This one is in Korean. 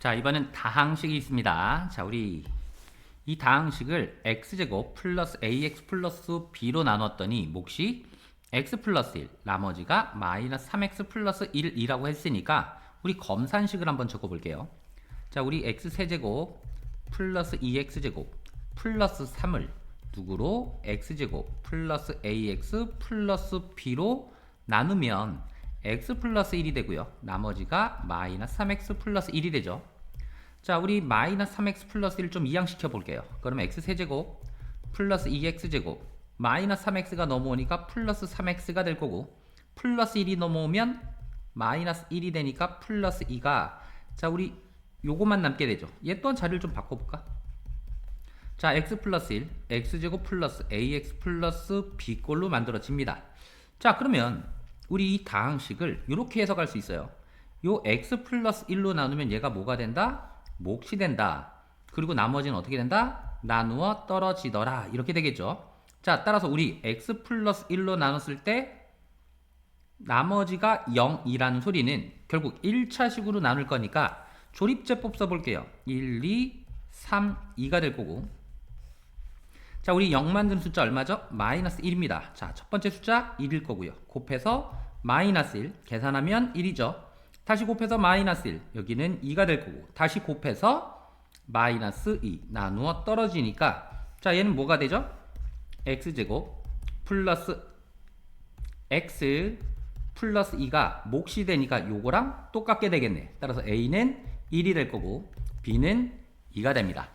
자, 이번엔 다항식이 있습니다. 자, 우리 이 다항식을 x제곱 플러스 ax 플러스 b로 나눴더니 몫이 x 플러스 1, 나머지가 마이너스 3x 플러스 1이라고 했으니까 우리 검산식을 한번 적어볼게요. 자, 우리 x 세제곱 플러스 2x제곱 플러스 3을 누구로 x제곱 플러스 ax 플러스 b로 나누면 x 플러스 1이 되고요. 나머지가 마이너스 3x 플러스 1이 되죠. 자, 우리 마이너스 3x 플러스 1 좀 이항시켜 볼게요. 그러면 x 세제곱 플러스 2x제곱 마이너스 3x가 넘어오니까 플러스 3x가 될 거고 플러스 1이 넘어오면 마이너스 1이 되니까 플러스 2가 자, 우리 요것만 남게 되죠. 얘 또한 자리를 좀 바꿔볼까? 자, x 플러스 1, x제곱 플러스 ax 플러스 b꼴로 만들어집니다. 자, 그러면 우리 이 다항식을 이렇게 해석할 수 있어요. 요 x 플러스 1로 나누면 얘가 뭐가 된다? 몫이 된다. 그리고 나머지는 어떻게 된다? 나누어 떨어지더라. 이렇게 되겠죠. 자, 따라서 우리 x 플러스 1로 나눴을 때 나머지가 0이라는 소리는 결국 1차식으로 나눌 거니까 조립제법 써볼게요. 1, 2, 3, 2가 될 거고 자, 우리 0 만드는 숫자 얼마죠? 마이너스 1입니다. 자, 첫 번째 숫자 1일 거고요. 곱해서 마이너스 1, 계산하면 1이죠. 다시 곱해서 마이너스 1, 여기는 2가 될 거고 다시 곱해서 마이너스 2 나누어 떨어지니까 자, 얘는 뭐가 되죠? x제곱 플러스 x 플러스 2가 몫이 되니까 요거랑 똑같게 되겠네. 따라서 a는 1이 될 거고 b는 2가 됩니다.